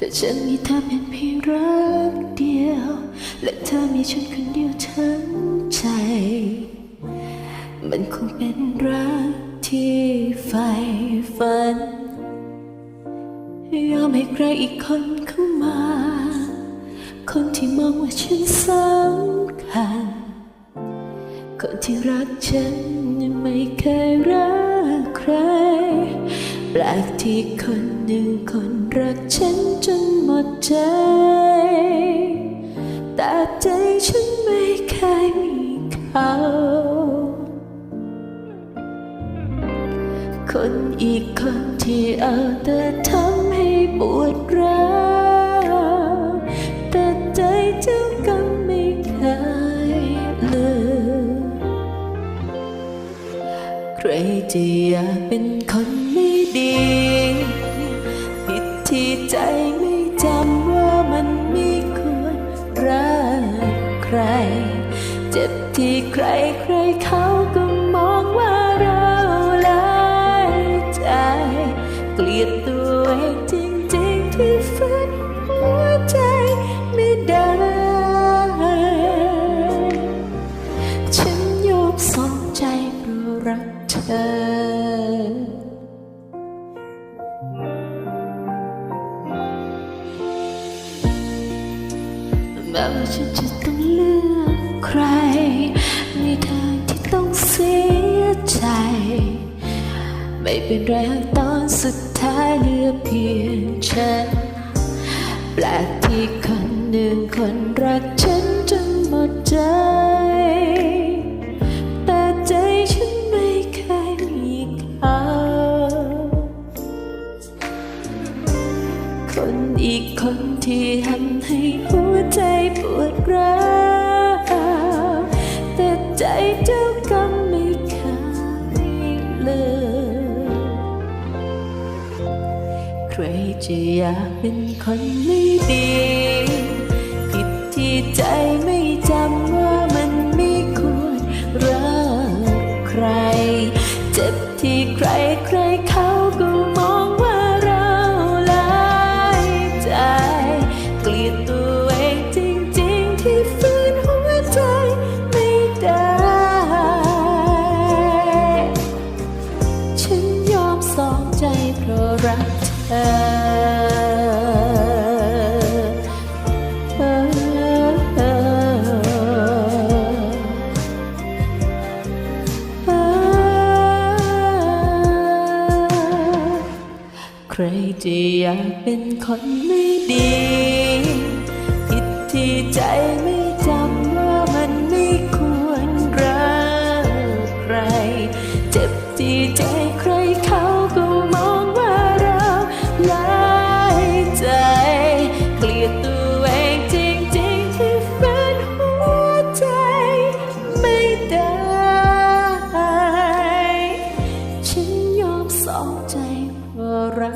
แต่ฉันมีเธอเป็นเพียงรักเดียว และเธอมีฉันคนเดียวทั้งใจ มันคงเป็นรักที่ใฝ่ฝัน ยอมให้ใครอีกคนเข้ามา คนที่มองว่าฉันสำคัญ คนที่รักฉันยังไม่เคยรักใครแปลกที่คน หนึ่งคนรักฉันจนหมดใจ แต่ใจฉันไม่เคยมีเขา คนอีกคนที่เอาแต่ทำให้ปวดร้าวแต่ใจเจ้าก็ไม่เคยลืมใครจะอยากเป็นคนไม่ดี ใจไม่จำว่ามันไม่ควรรักใคร เจ็บที่ใครใครเขาก็มองว่าเราหลายใจ เกลียดตัว แม้ว่าฉันจะต้องเลือกใคร มีทางที่ต้องเสียใจ ไม่เป็นไรหากตอนสุดท้ายเหลือเพียงฉัน แปลกที่คนหนึ่งคนรักฉันจนหมดใจ คนอีกคนที่ทำให้หัวใจปวดร้าวแต่ใจเจ้าก็ไม่เคยลืมใครจะอยากเป็นคนไม่ดี ผิดที่ใจไม่จำว่ามันไม่ควรรักใคร เจ็บที่ใครใครเขา ใครจะอยากเป็นคนไม่ดี ผิดที่ใจไม่ ฉั